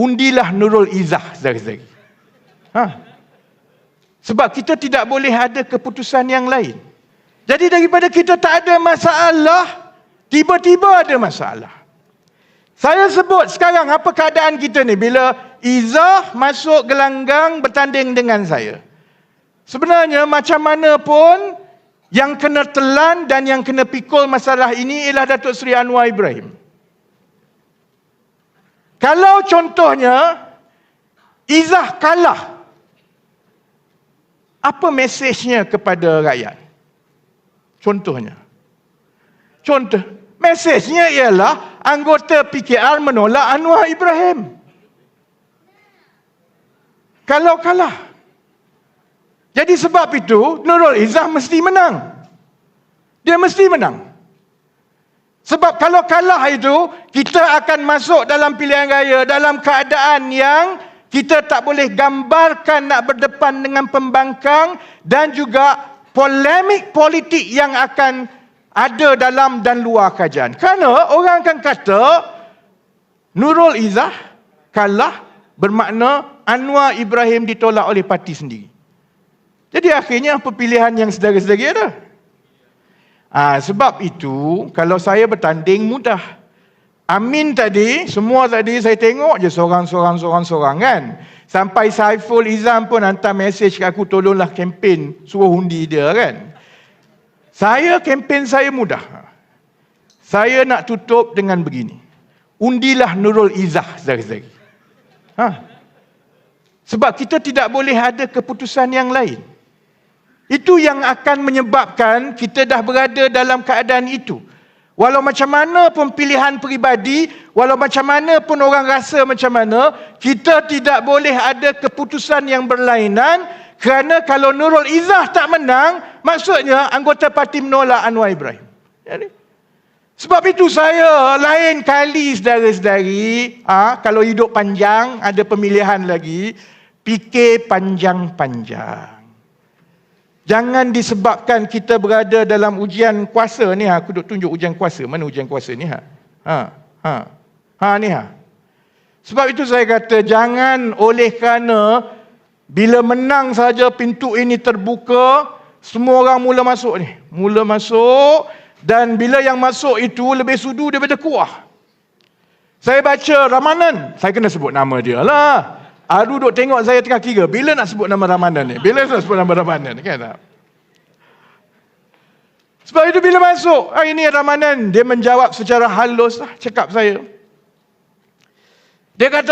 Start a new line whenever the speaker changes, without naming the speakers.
undilah Nurul Izzah saudara-saudari. Ha. Sebab kita tidak boleh ada keputusan yang lain. Jadi daripada kita tak ada masalah, tiba-tiba ada masalah. Saya sebut sekarang apa keadaan kita ni bila Izzah masuk gelanggang bertanding dengan saya. Sebenarnya macam mana pun yang kena telan dan yang kena pikul masalah ini ialah Datuk Seri Anwar Ibrahim. Kalau contohnya Izzah kalah. Apa mesejnya kepada rakyat? Contohnya. Contoh, mesejnya ialah anggota PKR menolak Anwar Ibrahim. Kalau kalah. Jadi sebab itu Nurul Izzah mesti menang. Dia mesti menang. Sebab kalau kalah itu kita akan masuk dalam pilihan raya dalam keadaan yang kita tak boleh gambarkan nak berdepan dengan pembangkang dan juga polemik politik yang akan ada dalam dan luar kajian. Kerana orang akan kata Nurul Izzah kalah bermakna Anwar Ibrahim ditolak oleh parti sendiri. Jadi akhirnya apa pilihan yang sedara-sedari ada? Ha, sebab itu kalau saya bertanding mudah. Amin tadi, semua tadi saya tengok je seorang-seorang seorang-seorang kan. Sampai Saiful Izam pun hantar mesej ke aku tolonglah kempen suruh undi dia kan. Saya kempen saya mudah. Saya nak tutup dengan begini. Undilah Nurul Izzah sedari-sedari. Ha. Sebab kita tidak boleh ada keputusan yang lain. Itu yang akan menyebabkan kita dah berada dalam keadaan itu. Walau macam mana pun pilihan peribadi, walau macam mana pun orang rasa macam mana, kita tidak boleh ada keputusan yang berlainan kerana kalau Nurul Izzah tak menang, maksudnya anggota parti menolak Anwar Ibrahim. Jadi, sebab itu saya lain kali sedari-sedari, ha, kalau hidup panjang, ada pemilihan lagi, fikir panjang-panjang. Jangan disebabkan kita berada dalam ujian kuasa ni ha. Aku duk tunjuk ujian kuasa. Mana ujian kuasa ni ha? Ha. Ha. Ha ni ha. Sebab itu saya kata jangan oleh kerana bila menang saja pintu ini terbuka, semua orang mula masuk ni. Mula masuk dan bila yang masuk itu lebih sudu daripada kuah. Saya baca Ramanan, saya kena sebut nama dia lah. Adu duk tengok saya tengah kira. Bila nak sebut nama Ramadan ni? Bila nak sebut nama Ramadan ni? Kan tak? Sebab itu bila masuk hari ni Ramadan, dia menjawab secara halus lah cakap saya. Dia kata,